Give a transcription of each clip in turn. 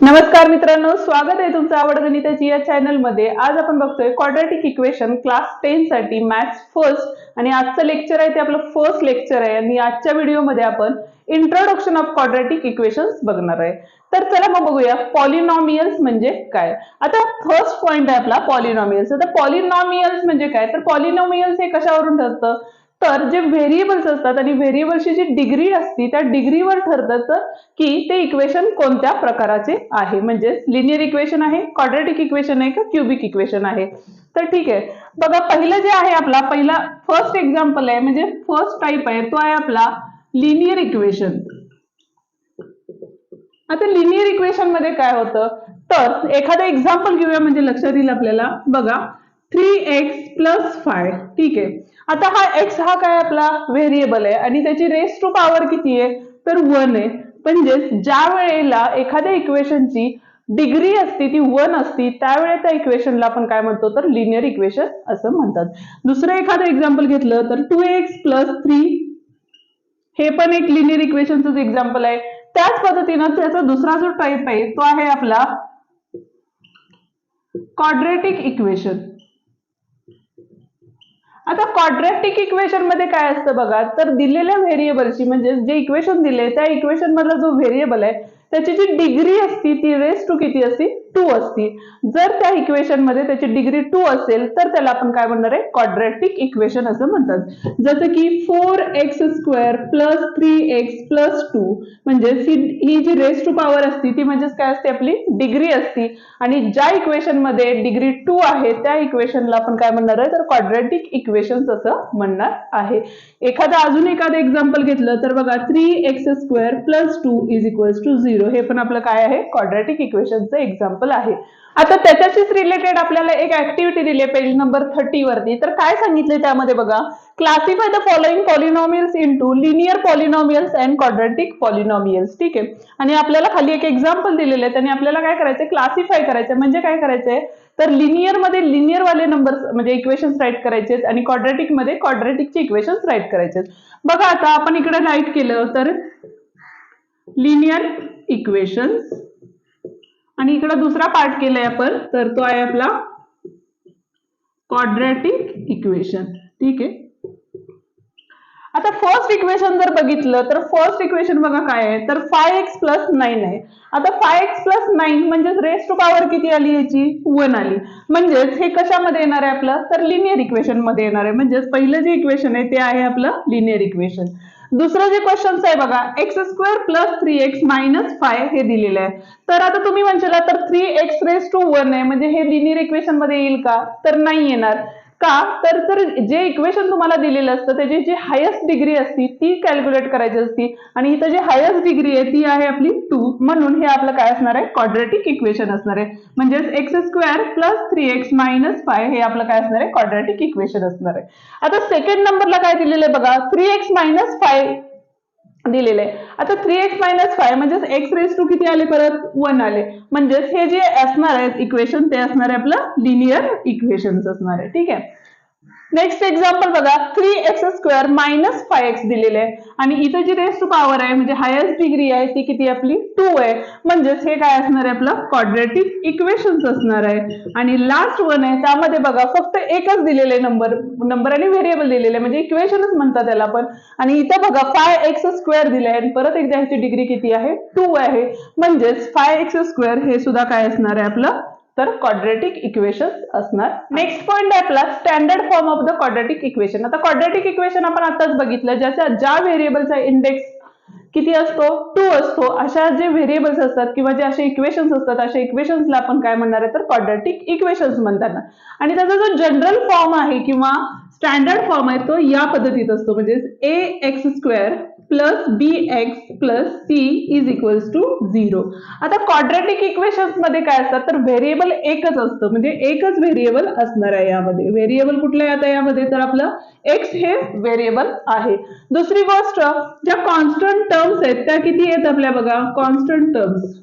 नमस्कार मित्रांनो स्वागत आहे तुमचं आवड गणिताची या चॅनलमध्ये आज आपण बघतोय क्वाड्रॅटिक इक्वेशन क्लास टेन साठी मॅथ्स फर्स्ट आणि आजचं लेक्चर आहे ते आपलं फर्स्ट लेक्चर आहे आणि आजच्या व्हिडिओमध्ये आपण इंट्रोडक्शन ऑफ क्वाड्रॅटिक इक्वेशन्स बघणार आहे. तर चला मग बघूया पॉलिनॉमियल्स म्हणजे काय? आता फर्स्ट पॉइंट आहे आपला पॉलिनॉमियल्स आता पॉलिनॉमियल्स म्हणजे काय? तर पॉलिनॉमियल्स हे कशावरून ठरतं? तर जे व्हेरिएबल्स असतात आणि व्हेरिएबल्सची जी डिग्री असती त्या डिग्रीवर ठरतं की ते इक्वेशन कोणत्या प्रकाराचे आहे. म्हणजे लिनियर इक्वेशन आहे क्वाड्रेटिक इक्वेशन आहे का क्युबिक इक्वेशन आहे? तर ठीक आहे. बघा पहिलं जे आहे आपला पहिला फर्स्ट एक्झाम्पल आहे म्हणजे फर्स्ट टाईप आहे तो आहे आपला लिनियर इक्वेशन आता लिनियर इक्वेशनमध्ये काय होतं? तर एखादं एक्झाम्पल घेऊया म्हणजे लक्षात येईल आपल्याला. बघा थ्री एक्स प्लस फाय ठीक आहे. आता हा एक्स हा काय आपला व्हेरिएबल आहे? आणि त्याची रेस टू पॉवर किती आहे? तर वन आहे. म्हणजेच ज्या वेळेला एखाद्या इक्वेशनची डिग्री असती ती वन असती त्यावेळे त्या इक्वेशनला आपण काय म्हणतो? तर लिनियर इक्वेशन असं म्हणतात. दुसरं एखादं एक्झाम्पल घेतलं तर टू एक्स प्लस थ्री हे पण एक लिनियर इक्वेशनच एक्झाम्पल आहे. त्याच पद्धतीनं त्याचा दुसरा जो टाईप आहे तो आहे आपला क्वाड्रेटिक इक्वेशन आता क्वाड्रॅटिक इक्वेशनमध्ये काय असतं बघा? तर दिलेल्या व्हेरिएबलची म्हणजे जे इक्वेशन दिले त्या इक्वेशन मधला जो व्हेरिएबल आहे त्याची जी डिग्री असती ती रेस टू किती असती? टू असती. जर त्या इक्वेशनमध्ये त्याची डिग्री टू असेल तर त्याला आपण काय म्हणणार आहे? कॉड्रॅटिक इक्वेशन असं म्हणतात. जसं की four X square plus three X plus two म्हणजे ही जी रेस टू पॉवर असती ती म्हणजेच काय असते? आपली डिग्री असती. आणि ज्या इक्वेशनमध्ये डिग्री टू आहे त्या इक्वेशनला आपण काय म्हणणार आहे? तर कॉड्रॅटिक इक्वेशन असं म्हणणार आहे. एखादा अजून एखादं एक्झाम्पल घेतलं तर बघा three X square plus two is equals to zero हे पण आपलं काय आहे? कॉड्रॅटिक इक्वेशनचं एक्झाम्पल आहे. आता त्याच्याशीच रिलेटेड आपल्याला एक ऍक्टिव्हिटी दिली आहे पेज नंबर थर्टी वरती. तर काय सांगितले त्यामध्ये बघा? Classify the following polynomials to linear polynomials and quadratic polynomials ठीक आहे? आणि आपल्याला खाली एक एक्झाम्पल दिलेलं आहे. आणि आपल्याला काय करायचंय? क्लासिफाय करायचं म्हणजे काय करायचंय? तर लिनियरमध्ये लिनियरवाले वाले नंबर म्हणजे इक्वेशन्स राईट करायचे आणि क्वाड्रॅटिकमध्ये इक्वेशन्स राईट करायचे बघा आता आपण इकडे राईट केलं तर लिनियर इक्वेशन्स आणि इकडे दुसरा पार्ट केलाय आपण तर तो आहे आपला क्वाड्रॅटिक इक्वेशन ठीक आहे? आता फर्स्ट इक्वेशन जर बघितलं तर फर्स्ट इक्वेशन बघा काय आहे? तर फाय एक्स प्लस नाईन आहे. आता फाय एक्स प्लस नाईन म्हणजेच रेस टू पॉवर किती आली याची? वन आली. म्हणजेच हे कशामध्ये येणार आहे आपलं? तर लिनियर इक्वेशनमध्ये येणार आहे. म्हणजेच पहिलं जे इक्वेशन आहे ते आहे आपलं लिनियर इक्वेशन दुसरं जे क्वेश्चन आहे बघा X square plus three X minus five हे दिलेलं आहे. तर आता तुम्ही म्हणजे तर three X raise to one आहे म्हणजे हे लिनियर इक्वेशनमध्ये येईल का? तर नाही येणार. का? तर तर जे इक्वेशन तुम्हाला दिलेलं असतं त्याची जी हायेस्ट डिग्री असती ती कॅल्क्युलेट करायची असती. आणि इथं जी हायेस्ट डिग्री आहे ती आहे आपली टू म्हणून हे आपलं काय असणार आहे? क्वाड्रेटिक इक्वेशन असणार आहे. म्हणजेच X square plus three X minus five हे आपलं काय असणार आहे? क्वाड्रेटिक इक्वेशन असणार आहे. आता सेकंड नंबरला काय दिलेलं आहे बघा? थ्री एक्स मायनस फाय दिलेलं आहे. आता थ्री एक्स मायनस फाय म्हणजेच एक्स रेस टू किती आले परत? वन आले. म्हणजेच हे जे असणार आहे इक्वेशन ते असणार आहे आपलं लिनियर इक्वेशन असणार आहे. ठीक आहे? नेक्स्ट एक्झाम्पल बघा three X square minus five X दिलेले आहे. आणि इथं जी रेस टू पॉवर आहे म्हणजे हायेस्ट डिग्री आहे ती किती आपली? टू आहे. म्हणजेच हे काय असणार आहे आपलं? क्वाड्रेटिक इक्वेशन असणार आहे. आणि लास्ट वन आहे त्यामध्ये बघा फक्त एकच दिलेले नंबर नंबर आणि व्हेरिएबल दिलेले आहे. म्हणजे इक्वेशनच म्हणतात त्याला पण आणि इथं बघा फाय एक्स स्क्वेअर दिले आहे आणि परत एकदा ह्याची डिग्री किती आहे? टू आहे. म्हणजेच फाय एक्स स्क्वेअर हे सुद्धा काय असणार आहे आपलं? तर क्वाड्रेटिक इक्वेशन असणार. नेक्स्ट पॉईंट आहे आपला standard form of the quadratic equation आता क्वाड्रेटिक इक्वेशन आपण आताच बघितलं ज्याच्या ज्या व्हेरिएबलचा इंडेक्स किती असतो? टू असतो. अशा जे व्हेरिएबल्स असतात किंवा जे असे इक्वेशन्स असतात अशा इक्वेशन्सला आपण काय म्हणणार आहे? तर क्वाड्रेटिक इक्वेशन्स म्हणतात आणि त्याचा जो जनरल फॉर्म आहे किंवा स्टँडर्ड फॉर्म आहे तो या पद्धतीत असतो. म्हणजे A X square plus B X plus C is equals to zero आता क्वाड्रॅटिक इक्वेशन्समध्ये काय असतात? तर व्हेरिएबल एकच असतं. म्हणजे एकच व्हेरिएबल असणार आहे यामध्ये. व्हेरिएबल कुठलं आहे आता यामध्ये? तर आपलं एक्स हे व्हेरिएबल आहे. दुसरी गोष्ट ज्या कॉन्स्टंट टर्म्स आहेत त्या किती आहेत आपल्या बघा? कॉन्स्टंट टर्म्स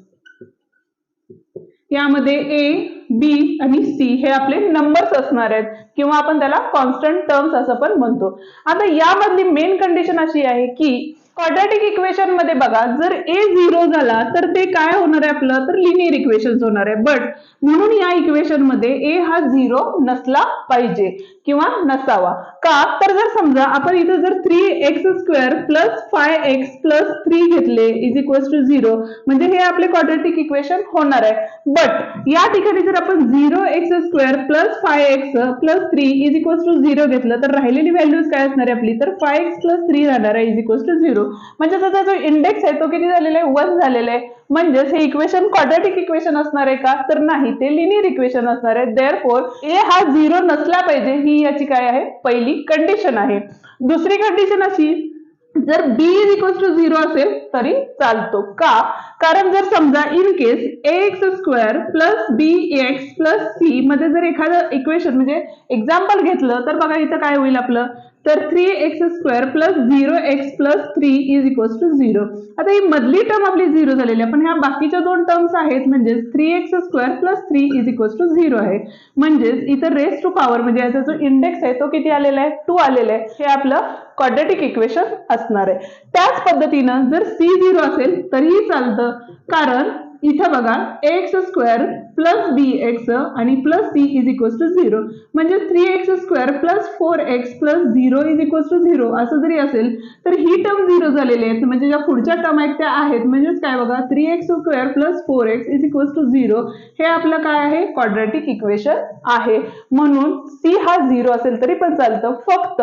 यामध्ये ए बी आणि सी हे आपले नंबर्स असणार आहेत. किंवा आपण त्याला कॉन्स्टंट टर्म्स असं पण म्हणतो. आता यामधली मेन कंडिशन अशी आहे की क्वाड्रॅटिक इक्वेशनमध्ये बघा जर ए झिरो झाला तर ते काय होणार आहे आपलं? तर लिनियर इक्वेशन होणार आहे. बट म्हणून या इक्वेशनमध्ये ए हा झिरो नसला पाहिजे किंवा नसावा. का? तर जर समजा आपण इथं जर three X square plus five X plus three घेतले इज इक्वल्स टू झिरो म्हणजे हे आपले क्वाड्रॅटिक इक्वेशन होणार आहे. बट या ठिकाणी जर आपण zero X square plus five X plus three is equals to zero घेतलं तर राहिलेली व्हॅल्यूज काय असणार आहे आपली? तर फाय एक्स प्लस थ्री राहणार आहे इज इक्वल्स टू झिरो म्हणजे त्याचा जो इंडेक्स आहे तो किती झालेला आहे? वन झालेला आहे. म्हणजेच हे इक्वेशन क्वाड्रॅटिक इक्वेशन असणार आहे का? तर नाही ते लिनियर इक्वेशन असणार आहे. देअर फोर ए हा झिरो नसला पाहिजे ही याची काय आहे? पहिली कंडिशन आहे. दुसरी कंडिशन अशी जर B is equals to zero असेल तरी चालतो. का? कारण जर समजा in case A X square plus B X plus C मध्ये जर एखादं इक्वेशन म्हणजे एक्झाम्पल घेतलं तर बघा इथं काय होईल आपलं. तर three X square plus zero X plus three is equals to zero आता ही मधली टर्म आपली झिरो झालेली आहे. पण ह्या बाकीच्या दोन टर्म्स आहेत म्हणजेच three X square plus three is equals to zero आहे. म्हणजेच इथं रेस टू पॉवर म्हणजे याचा जो इंडेक्स आहे तो किती आलेला आहे? टू आलेला आहे. हे आपलं क्वाड्रेटिक इक्वेशन असणार आहे. त्याच पद्धतीनं जर सी झिरो असेल तरीही चालतं. कारण इथं बघा X square plus B X आणि plus C is equals to zero म्हणजे three X square plus four X plus zero is equals to zero असं जरी असेल तर ही टर्म झिरो झालेली आहेत. म्हणजे ज्या पुढच्या टर्म आहेत त्या आहेत. म्हणजेच काय बघा three X square plus four X is equals to zero हे आपलं काय आहे? क्वाड्रॅटिक इक्वेशन आहे. म्हणून सी हा झिरो असेल तरी पण चालतं. फक्त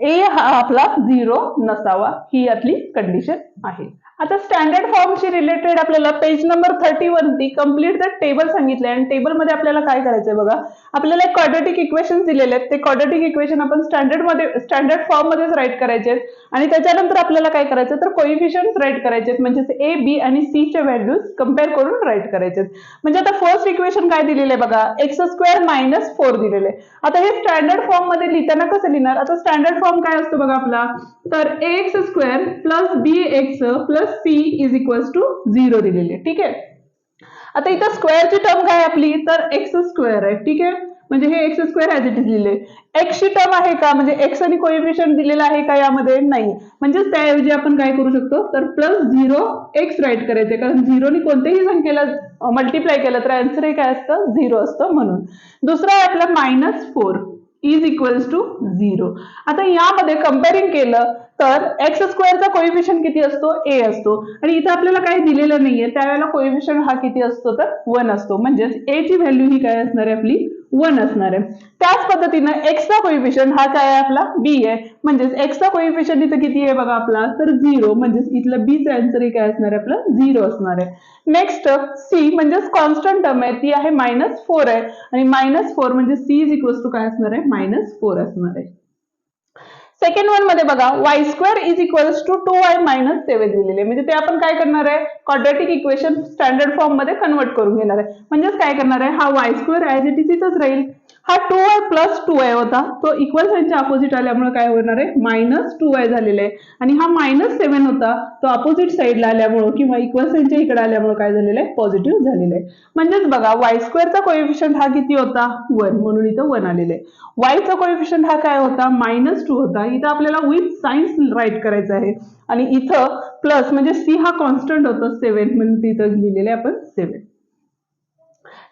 ए हा आपला झिरो नसावा. ही यातली कंडिशन आहे. आता स्टँडर्ड फॉर्मशी रिलेटेड आपल्याला पेज नंबर थर्टी वरती कंप्लीट द टेबल सांगितलं सांगितले आणि टेबलमध्ये आपल्याला काय करायचंय बघा? आपल्याला एक क्वाड्रॅटिक इक्वेशन दिलेले आहेत. ते क्वाड्रेटिक इक्वेशन आपण स्टँडर्डमध्ये स्टँडर्ड फॉर्म मध्येच राईट करायचे आणि त्याच्यानंतर आपल्याला काय करायचं तर कोइफिशियंट राईट करायचे म्हणजे ए बी आणि सी चे व्हॅल्यूज कंपेअर करून राईट करायचे म्हणजे आता फर्स्ट इक्वेशन काय दिलेलं आहे बघा? एक्स स्क्वेअर मायनस फोर दिलेले आता हे स्टँडर्ड फॉर्ममध्ये लिहिताना कसं लिहिणार? आता स्टँडर्ड फॉर्म काय असतो बघा आपला? तर X square plus B X plus C is equals to zero दिलेले. ठीक आहे? आता इथं स्क्वेअरची टर्म काय आपली? तर एक्स स्क्वेअर आहे. ठीक आहे? म्हणजे हे X square as it is लिहिले. एक्सची टर्म आहे का? म्हणजे एक्स आणि कोएफिशियंट दिलेला आहे का यामध्ये? नाही. म्हणजेच त्याऐवजी आपण काय करू शकतो? तर प्लस झिरो एक्स राईट करायचे कारण झिरोनी कोणत्याही संख्येला मल्टिप्लाय केलं तर आन्सर हे काय असतं? झिरो असतं म्हणून. दुसरं आहे आपलं minus four is equals to zero आता यामध्ये कम्पेअरिंग केलं तर एक्स स्क्वेअरचा कोइफिशियंट किती असतो? ए असतो. आणि इथं आपल्याला काही दिलेलं नाहीये. त्यावेळेला कोइफिशियंट हा किती असतो? तर वन असतो. म्हणजेच ए ची व्हॅल्यू ही काय असणार आहे आपली? वन असणार आहे. त्याच पद्धतीनं एक्सचा कोइफिशियंट हा काय आहे आपला? बी आहे. म्हणजेच एक्सचा कोइफिशियंट इथं किती आहे बघा आपला? तर झिरो म्हणजेच इथलं बीचं आन्सर हे काय असणार आहे आपलं? झिरो असणार आहे. नेक्स्ट सी म्हणजेच कॉन्स्टंट टर्म आहे. ती आहे मायनस फोर आहे. आणि मायनस फोर म्हणजे सी इज इक्वल्स टू काय असणार आहे? मायनस फोर असणार आहे. सेकंड वनमध्ये बघा y square is equals to two y minus seven दिलेले. म्हणजे ते आपण काय करणार आहे? क्वाड्रॅटिक इक्वेशन स्टँडर्ड फॉर्ममध्ये कन्वर्ट करून घेणार आहे. म्हणजेच काय करणार आहे? हा y square as it is इथंच राहील. हा two y plus two y होता. तो इक्वल साईनच्या अपोजिट आल्यामुळे काय होणार आहे? मायनस टू वाय झालेला आहे. आणि हा मायनस सेव्हन होता. तो अपोजिट साईडला आल्यामुळे किंवा इक्वल साईनच्या इकडे आल्यामुळे काय झालेलं आहे? पॉझिटिव्ह झालेलं आहे. म्हणजेच बघा वाय स्क्वेअरचा कोएफिशियंट हा किती होता? वन म्हणून इथं वन आलेला आहे. वायचा कोएफिशियंट हा काय होता? मायनस टू होता. इथं आपल्याला विथ सायन्स राईट करायचं आहे. आणि इथं प्लस म्हणजे सी हा कॉन्स्टंट होता. सेव्हन म्हणून तिथं लिहिलेलं आहे आपण सेव्हन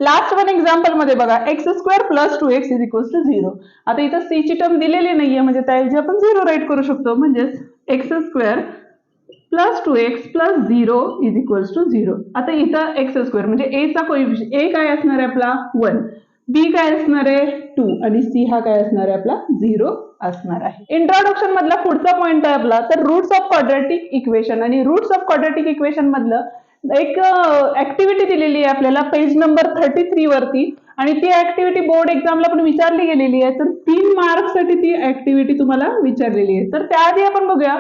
लास्ट वन एक्झाम्पलमध्ये बघा x square plus two x is equals to zero आता इथं सी ची टर्म दिलेली नाहीये म्हणजे त्याऐवजी आपण झिरो राईट करू शकतो. म्हणजेच x square plus two x plus zero is equals to zero आता इथं एक्स स्क्वेअर म्हणजे ए चा ए काय असणार आहे आपला? वन बी काय असणार आहे? टू आणि सी हा काय असणार आहे? आपला झिरो असणार आहे. इंट्रोडक्शन मधला पुढचा पॉईंट आहे आपला. तर रूट्स ऑफ क्वाड्रॅटिक इक्वेशन आणि रूट्स ऑफ क्वाड्रॅटिक इक्वेशन मधलं एक ऍक्टिव्हिटी दिलेली आहे आपल्याला पेज नंबर थर्टी थ्री वरती. आणि ती ऍक्टिव्हिटी बोर्ड एक्झामला पण विचारली गेलेली आहे. तर तीन मार्क्ससाठी ती ऍक्टिव्हिटी तुम्हाला विचारलेली आहे. तर त्याआधी आपण बघूया.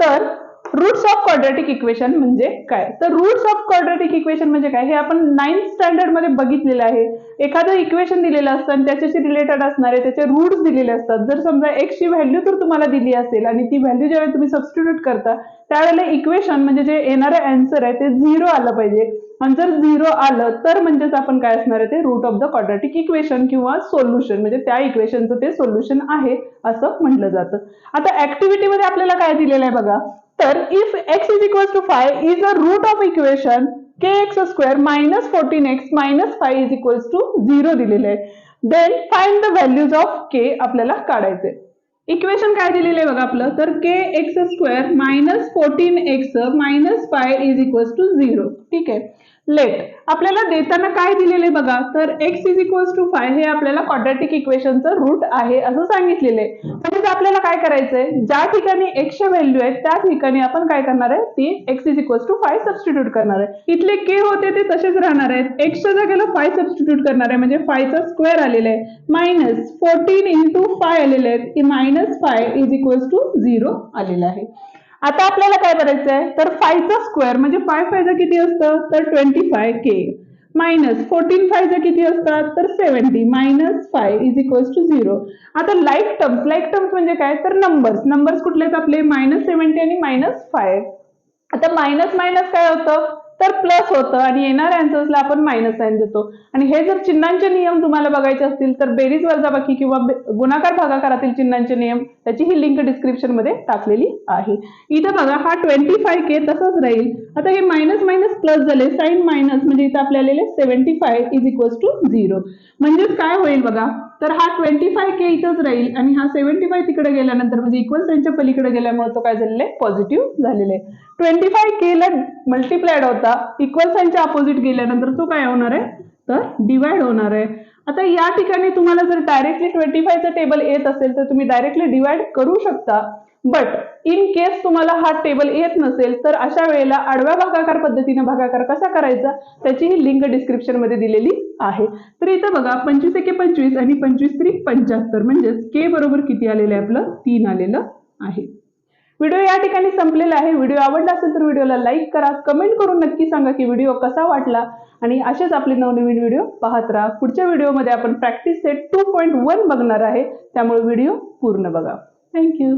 तर रूट्स ऑफ क्वाड्रॅटिक इक्वेशन म्हणजे काय? तर रूट्स ऑफ क्वाड्रॅटिक इक्वेशन म्हणजे काय? हे आपण नाईन्थ स्टँडर्डमध्ये बघितलेलं आहे. एखादं इक्वेशन दिलेलं असतं आणि त्याच्याशी रिलेटेड असणारे त्याचे रूट्स दिलेले असतात. जर समजा एक्सची व्हॅल्यू तर तुम्हाला दिली असेल आणि ती व्हॅल्यू ज्यावेळी तुम्ही सबस्टिट्यूट करता त्यावेळेला इक्वेशन म्हणजे जे येणारं अँसर आहे ते झिरो आलं पाहिजे. आणि जर झिरो आलं तर म्हणजेच आपण काय असणार आहे? ते root of the quadratic equation किंवा सोल्युशन म्हणजे त्या इक्वेशनचं ते सोल्युशन आहे असं म्हटलं जातं. आता ऍक्टिव्हिटीमध्ये आपल्याला काय दिलेलं आहे बघा? तर if x is equal to five is a root of equation k x square minus fourteen x minus five is equal to zero दिलेले आहे. Then find the values of k आपल्याला काढायचे. इक्वेशन काय दिलेलं आहे बघा आपलं? तर k x square minus fourteen x minus five is equal to zero ठीक आहे? लेट. आपल्याला देताना काय दिलेले बघा? तर x is equals to five हे आपल्याला क्वाड्रॅटिक इक्वेशनचं रूट आहे असं सांगितलेलं आहे. म्हणजे आपल्याला काय करायचंय? ज्या ठिकाणी एक्सच्या व्हॅल्यू आहेत त्या ठिकाणी आपण काय करणार आहे? ती x is equals to five substitute करणार आहे. इथले के होते ते तसेच राहणार आहेत. एक्सच्या जागेला फाय सबस्टिट्यूट करणार आहे. म्हणजे फायचा स्क्वेअर आलेला आहे. मायनस फोर्टीन इंटू फाय आलेले आहेत. की minus five is equals to zero आलेलं आहे. आता आपल्याला काय करायचं आहे तर फायचा स्क्वेअर म्हणजे फाय फायचा किती असतं? तर twenty five k minus fourteen फायचा किती असतात? तर seventy minus five is equals to zero आता लाईक टर्म्स लाईक टर्म्स म्हणजे काय? तर नंबर्स नंबर्स कुठले आहेत आपले? मायनस सेव्हन्टी आणि मायनस फाय आता मायनस मायनस काय होतं? तर प्लस होतं आणि येणाऱ्या अँसर्सला आपण मायनस साईन देतो. आणि हे जर चिन्हांचे नियम तुम्हाला बघायचे असतील तर बेरीज वजाबाकी किंवा गुणाकार भागाकारातील चिन्हांचे नियम त्याची ही लिंक डिस्क्रिप्शनमध्ये टाकलेली आहे. इथं बघा हा ट्वेंटी फाय के तसंच राहील. आता हे मायनस मायनस प्लस झाले साईन मायनस म्हणजे इथं आपल्याला seventy five is equal to zero म्हणजेच काय होईल बघा तर हा ट्वेंटी फाय के इथंच राहील आणि हा सेव्हन्टी फाय तिकडे गेल्यानंतर म्हणजे इक्वल त्यांच्या पलीकडे गेल्यामुळे तो काय झालेला आहे? पॉझिटिव्ह झालेला आहे. ट्वेंटी फाय के ला होता. आता इक्वल साईनच्या अपोजिट गेल्यानंतर तो काय होणार आहे? तर डिवाइड होणार आहे. आता या ठिकाणी तुम्हाला जर डायरेक्टली ट्वेंटी फायचं टेबल येत असेल तर तुम्ही डायरेक्टली डिवाइड करू शकता. बट इन केस तुम्हाला हा टेबल येत नसेल तर अशा वेळेला आडव्या भागाकार पद्धतीने भागाकार कसा करायचा? त्याची ही लिंक डिस्क्रिप्शनमध्ये दिलेली आहे. तर इथं बघा पंचवीस एके पंचवीस आणि पंचवीस तरी पंच्याहत्तर म्हणजेच के बरोबर किती आलेलं आहे? आपलं तीन आलेलं आहे. व्हिडिओ या ठिकाणी संपलेला आहे. व्हिडिओ आवडला असेल तर व्हिडिओला लाईक करा. कमेंट करून नक्की सांगा की व्हिडिओ कसा वाटला. आणि असेच आपले नवनवीन व्हिडिओ पाहत राहा. पुढच्या व्हिडिओमध्ये आपण practice set two point one बघणार आहे. त्यामुळे व्हिडिओ पूर्ण बघा. थँक्यू